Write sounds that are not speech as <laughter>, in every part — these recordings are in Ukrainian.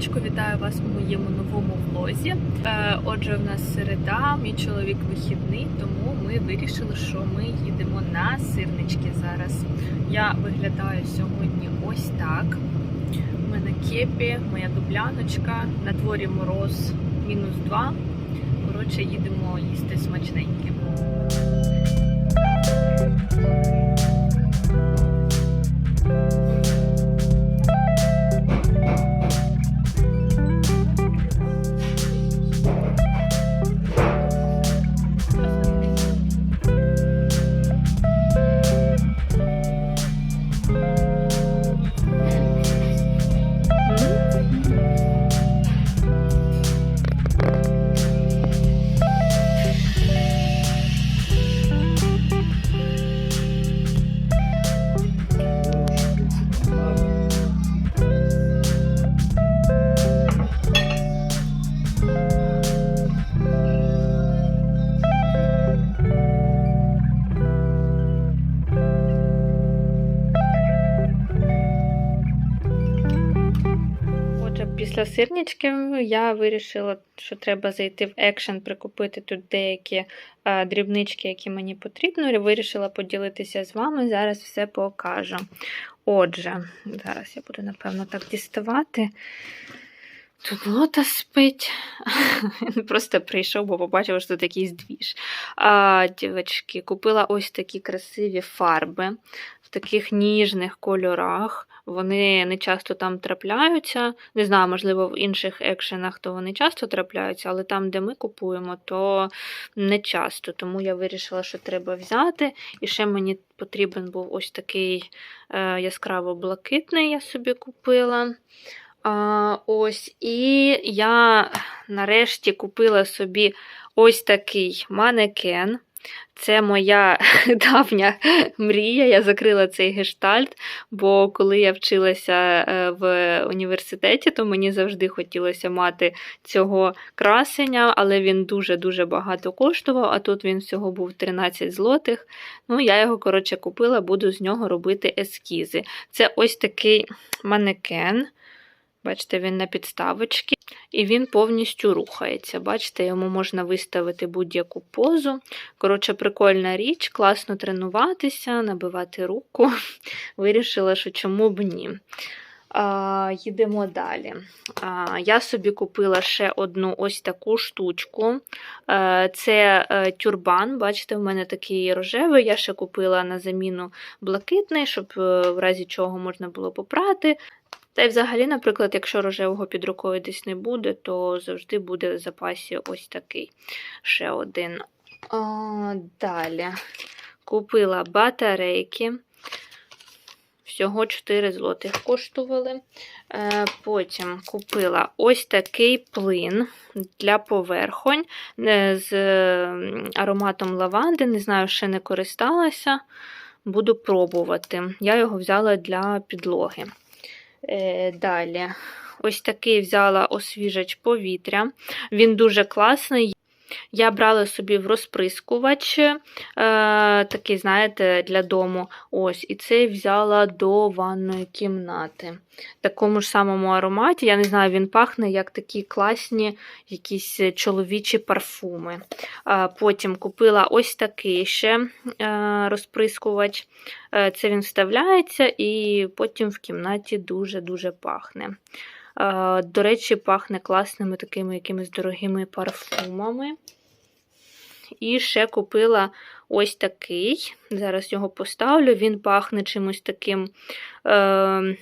раночку, вітаю вас у моєму новому влозі. Е, Отже, в нас середа, мій чоловік вихідний, тому ми вирішили, що ми їдемо на сирнички зараз. Я виглядаю сьогодні ось так. У мене кепі, моя дубляночка, на дворі мороз мінус 2. Коротше, їдемо їсти смачненьке. Після я вирішила, що треба зайти в екшен, прикупити тут деякі е, дрібнички, які мені потрібно. Вирішила поділитися з вами. Зараз все покажу. Отже, зараз я буду, напевно, так діставати. Тут лота спить. <laughs> Він просто прийшов, бо побачив, що тут якийсь двіж. А, дівчатки, купила ось такі красиві фарби в таких ніжних кольорах. Вони не часто там трапляються. Не знаю, можливо, в інших екшенах то вони часто трапляються, але там, де ми купуємо, то не часто. Тому я вирішила, що треба взяти. І ще мені потрібен був ось такий е, яскраво-блакитний, я собі купила. А, ось, і я нарешті купила собі ось такий манекен. Це моя <laughs> давня мрія. Я закрила цей гештальт, бо коли я вчилася е, в університеті, то мені завжди хотілося мати цього красення, але він дуже-дуже багато коштував, а тут він всього був 13 злотих. Ну, я його, коротше, купила, буду з нього робити ескізи. Це ось такий манекен. Бачите, він на підставочці, і він повністю рухається. Бачите, йому можна виставити будь-яку позу. Коротше, прикольна річ, класно тренуватися, набивати руку. <laughs> Вирішила, що чому б ні. А, Їдемо далі. А, Я собі купила ще одну ось таку штучку. Е, Це е, тюрбан. Бачите, в мене такий рожевий. Я ще купила на заміну блакитний, щоб е, в разі чого можна було попрати. Та й взагалі, наприклад, якщо рожевого під рукою десь не буде, то завжди буде в запасі ось такий ще один. О, далі купила батарейки. Всього 4 злотих коштували. Е, Потім купила ось такий плин для поверхонь е, з м, ароматом лаванди. Не знаю, ще не користалася. Буду пробувати. Я його взяла для підлоги. Е, Далі, ось такий взяла освіжач повітря. Він дуже класний. Я брала собі в розприскувач, е, такий, знаєте, для дому. Ось, І цей взяла до ванної кімнати. Такому ж самому ароматі. Я не знаю, він пахне як такі класні якісь чоловічі парфуми. Е, потім купила ось такий ще е, розприскувач. Е, Це він вставляється, і потім в кімнаті дуже-дуже пахне. Е, До речі, пахне класними такими якимись дорогими парфумами. І ще купила ось такий. Зараз його поставлю. Він пахне чимось таким, е,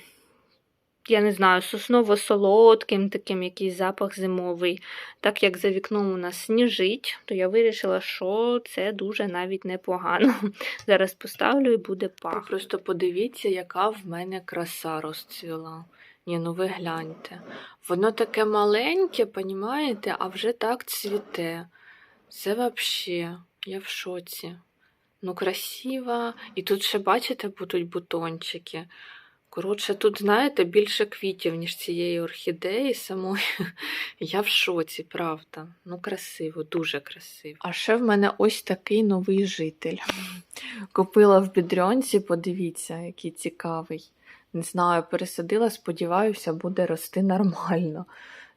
я не знаю, сосново-солодким, таким якийсь запах зимовий. Так як за вікном у нас сніжить, то я вирішила, що це дуже навіть непогано. <laughs> Зараз поставлю і буде пахнути. Просто подивіться, яка в мене краса розцвіла. Ні, ну ви гляньте. Воно таке маленьке, понімаєте, а вже так цвіте. Це вообще, я в шоці. Ну, красиво. І тут ще, бачите, будуть бутончики. Коротше, тут, знаєте, більше квітів, ніж цієї орхідеї самої. <laughs> Я в шоці, правда. Ну, красиво, дуже красиво. А ще в мене ось такий новий житель. <laughs> Купила в бідрьонці, подивіться, який цікавий. Не знаю, пересадила, сподіваюся, буде рости нормально.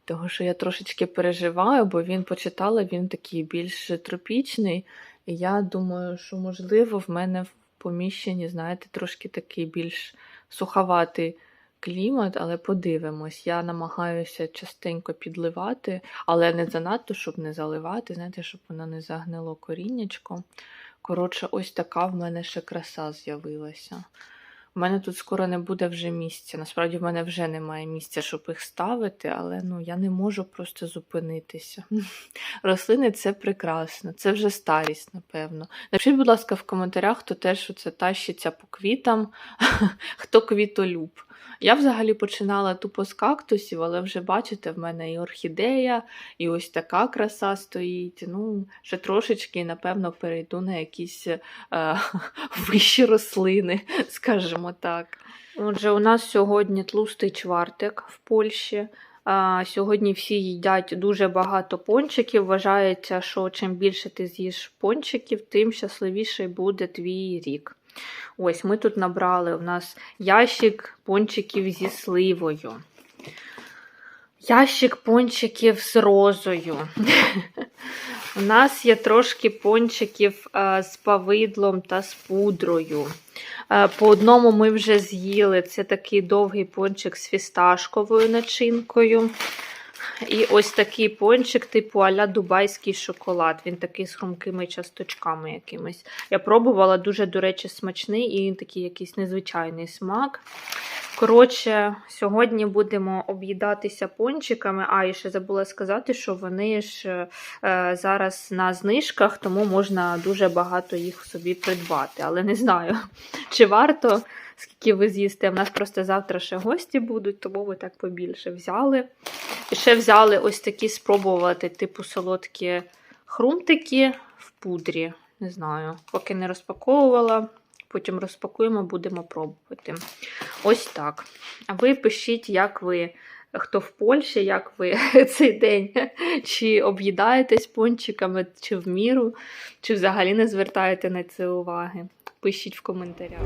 Того, що я трошечки переживаю, бо він почитала, він такий більш тропічний. І я думаю, що, можливо, в мене в поміщенні, знаєте, трошки такий більш суховатий клімат, але подивимось. Я намагаюся частенько підливати, але не занадто, щоб не заливати, знаєте, щоб воно не загнило коріннячко. Коротше, ось така в мене ще краса з'явилася. У мене тут скоро не буде вже місця. Насправді, в мене вже немає місця, щоб їх ставити, але ну, я не можу просто зупинитися. <laughs> Рослини це прекрасно, це вже старість, напевно. Напишіть, будь ласка, в коментарях, хто теж це тащиться по квітам, <laughs> хто квітолюб. Я взагалі починала тупо з кактусів, але вже бачите, в мене і орхідея, і ось така краса стоїть. Ну, ще трошечки, напевно, перейду на якісь е, <laughs> вищі рослини, <laughs> скажімо так. Отже, у нас сьогодні тлустий чвартик в Польщі. Сьогодні всі їдять дуже багато пончиків. Вважається, що чим більше ти з'їш пончиків, тим щасливіший буде твій рік. Ось ми тут набрали у нас ящик пончиків зі сливою. Ящик пончиків з розою. У нас є трошки пончиків е, з павидлом та з пудрою. Е, По одному ми вже з'їли. Це такий довгий пончик з фісташковою начинкою. І ось такий пончик, типу аля дубайський шоколад. Він такий з хрумкими часточками якимись. Я пробувала дуже, до речі, смачний і він такий якийсь незвичайний смак. Коротше, сьогодні будемо об'їдатися пончиками. А, і ще забула сказати, що вони ж е, зараз на знижках, тому можна дуже багато їх собі придбати. Але не знаю, чи варто, скільки ви з'їсте. У нас просто завтра ще гості будуть, тому ми так побільше взяли. І ще взяли ось такі спробувати, типу солодкі хрумтики в пудрі. Не знаю, поки не розпаковувала. Потім розпакуємо, будемо пробувати. Ось так. А ви пишіть, як ви, хто в Польщі, як ви <laughs> цей день, чи об'їдаєтесь пончиками, чи в міру, чи взагалі не звертаєте на це уваги. Пишіть в коментарях.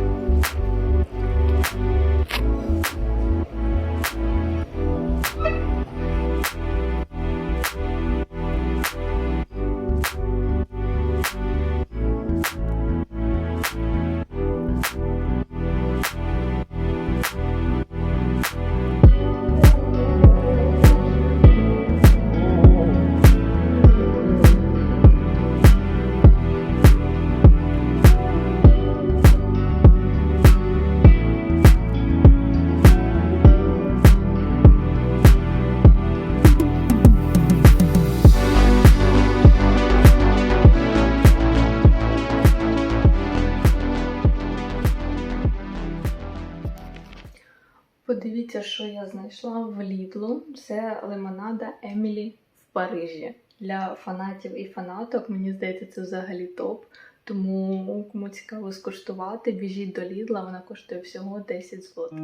Подивіться, що я знайшла в Лідлу. Це лимонада Емілі в Парижі. Для фанатів і фанаток, мені здається, це взагалі топ. Тому кому цікаво скуштувати, біжіть до Лідла, вона коштує всього 10 злотих.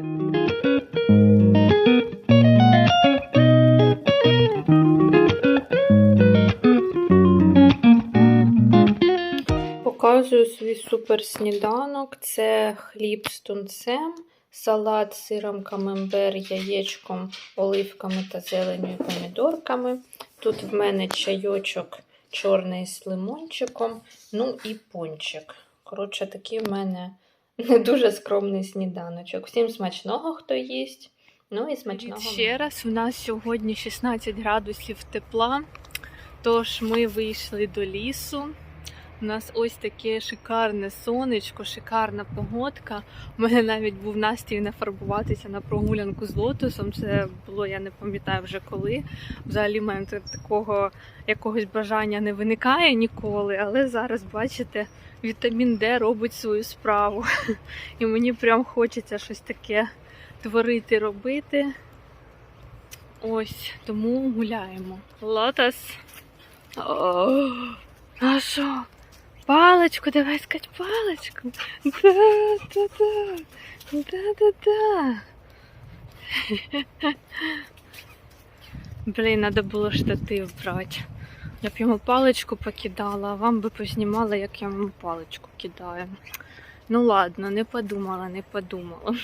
Показую свій супер сніданок. Це хліб з тунцем, салат з сиром камембер, яєчком, оливками та зеленю і помідорками. Тут в мене чайочок чорний з лимончиком, ну і пончик. Коротше, такий в мене не дуже скромний сніданочок. Всім смачного, хто їсть. Ну і смачного. Ще раз, у нас сьогодні 16 градусів тепла, тож ми вийшли до лісу. У нас ось таке шикарне сонечко, шикарна погодка. У мене навіть був настрій нафарбуватися на прогулянку з лотосом. Це було, я не пам'ятаю вже коли. Взагалі, в мене такого якогось бажання не виникає ніколи. Але зараз, бачите, вітамін Д робить свою справу. <laughs> І мені прям хочеться щось таке творити, робити. Ось, тому гуляємо. Лотос. А що? Паличку, давай скать паличку. Да-да-да. Да-да-да. Блін, треба було штатив брати. Я б йому паличку покидала, а вам би познімала, як я йому паличку кидаю. Ну ладно, не подумала, не подумала.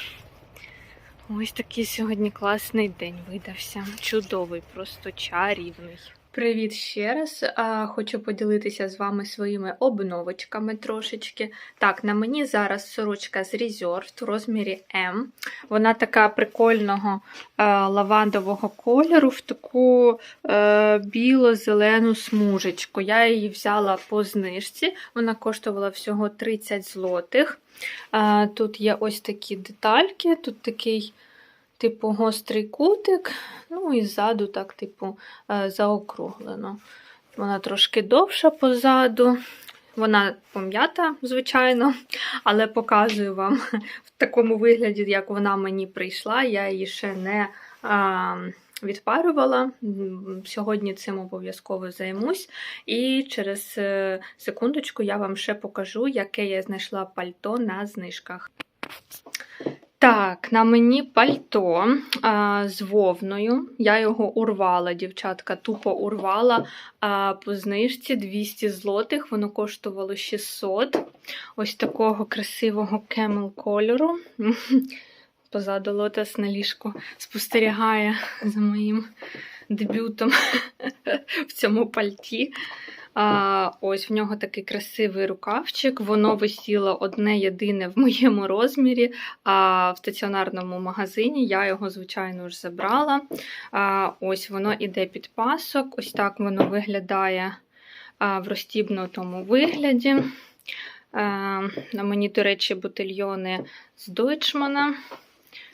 Ось такий сьогодні класний день видався. Чудовий, просто чарівний. Привіт ще раз. Хочу поділитися з вами своїми обновочками трошечки. Так, на мені зараз сорочка з Reserved в розмірі М. Вона така прикольного е, лавандового кольору в таку е, біло-зелену смужечку. Я її взяла по знижці. Вона коштувала всього 30 злотих. Е, Тут є ось такі детальки, тут такий. Типу, гострий кутик, ну і ззаду так, типу, е, заокруглено. Вона трошки довша позаду. Вона пом'ята, звичайно, але показую вам <laughs> в такому вигляді, як вона мені прийшла. Я її ще не а, відпарювала. Сьогодні цим обов'язково займусь. І через е, секундочку я вам ще покажу, яке я знайшла пальто на знижках. Так, на мені пальто а, з вовною. Я його урвала, дівчатка, тупо урвала а, по знижці 200 злотих. Воно коштувало 600. Ось такого красивого кемел кольору. <laughs> Позаду лотос на ліжку спостерігає за моїм дебютом <laughs> в цьому пальті. А, ось в нього такий красивий рукавчик. Воно висіло одне єдине в моєму розмірі. А в стаціонарному магазині я його, звичайно ж, забрала. А, ось воно іде під пасок. Ось так воно виглядає а, в розтібнутому вигляді. А, на мені, до речі, ботильйони з Дойчмана.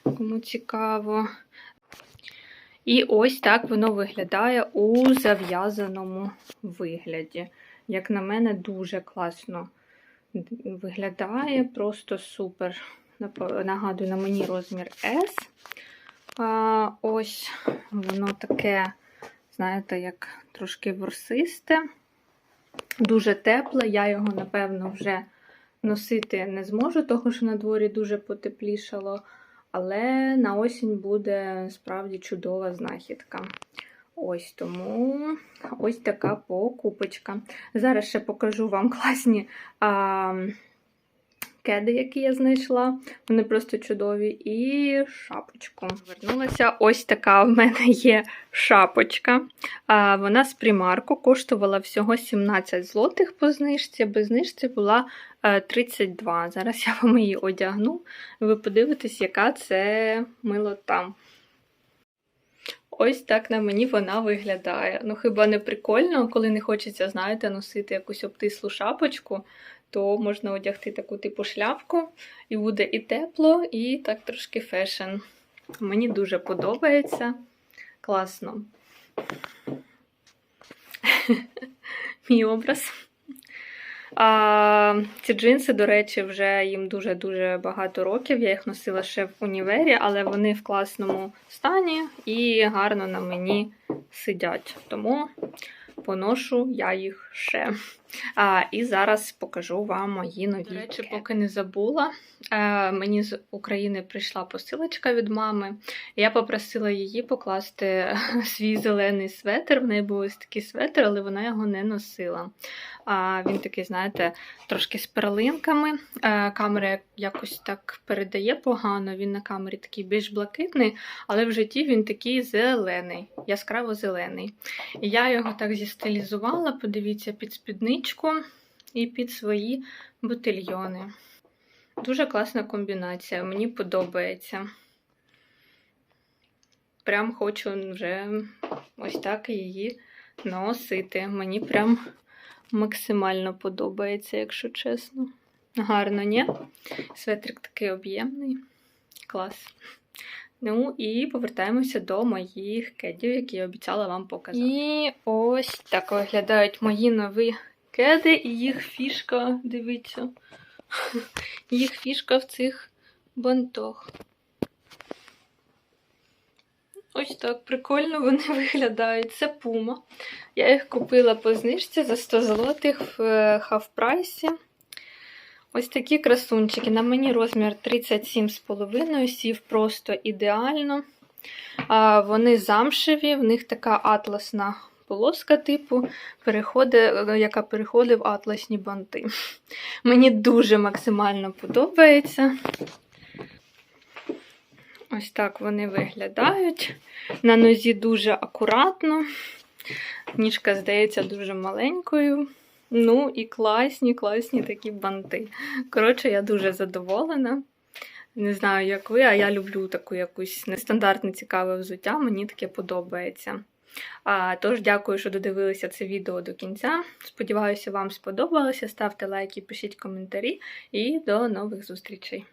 Кому цікаво. І ось так воно виглядає у зав'язаному вигляді. Як на мене, дуже класно виглядає, просто супер. Нагадую, на мені розмір S. А, ось воно таке, знаєте, як трошки ворсисте, дуже тепле. Я його, напевно, вже носити не зможу, тому що на дворі дуже потеплішало. Але на осінь буде справді чудова знахідка. Ось тому ось така покупочка. Зараз ще покажу вам класні а, кеди, які я знайшла. Вони просто чудові. І шапочку. Вернулася ось така в мене є шапочка. А, вона з примарку коштувала всього 17 злотих по знижці. Без знижці була 32. Зараз я вам її одягну. Ви подивитесь, яка це милота. Ось так на мені вона виглядає. Ну, хіба не прикольно, коли не хочеться, знаєте, носити якусь обтислу шапочку, то можна одягти таку типу шляпку, і буде і тепло, і так трошки фешн. Мені дуже подобається. Класно. <laughs> Мій образ. А, ці джинси, до речі, вже їм дуже-дуже багато років. Я їх носила ще в універі, але вони в класному стані і гарно на мені сидять. Тому поношу я їх ще. А, і зараз покажу вам мої нові. До речі, поки не забула. Е, мені з України прийшла посилочка від мами. Я попросила її покласти <laughs> свій зелений светр. В неї був ось такий светр, але вона його не носила. А він такий, знаєте, трошки з перлинками. Е, Камера якось так передає погано. Він на камері такий більш блакитний, але в житті він такий зелений, яскраво зелений. І я його так зістилізувала, подивіться, під спідничку і під свої ботильйони. Дуже класна комбінація, мені подобається. Прям хочу вже ось так її носити. Мені прям максимально подобається, якщо чесно. Гарно, ні? Светрик такий об'ємний. Клас. Ну і повертаємося до моїх кедів, які я обіцяла вам показати. І ось так виглядають мої нові кеди, і їх фішка, дивіться. <laughs> Їх фішка в цих бантах. Ось так прикольно вони <laughs> виглядають. Це пума. Я їх купила по знижці за 100 злотих в хавпрайсі. Ось такі красунчики. На мені розмір 37,5, сів просто ідеально. Вони замшеві, в них така атласна полоска, типу, яка переходить в атласні банти. Мені дуже максимально подобається. Ось так вони виглядають. На нозі дуже акуратно. Ніжка здається дуже маленькою. Ну і класні, класні такі банти. Коротше, я дуже задоволена. Не знаю, як ви, а я люблю таку якусь нестандартне цікаве взуття, мені таке подобається. А, тож, дякую, що додивилися це відео до кінця. Сподіваюся, вам сподобалося. Ставте лайки, пишіть коментарі і до нових зустрічей.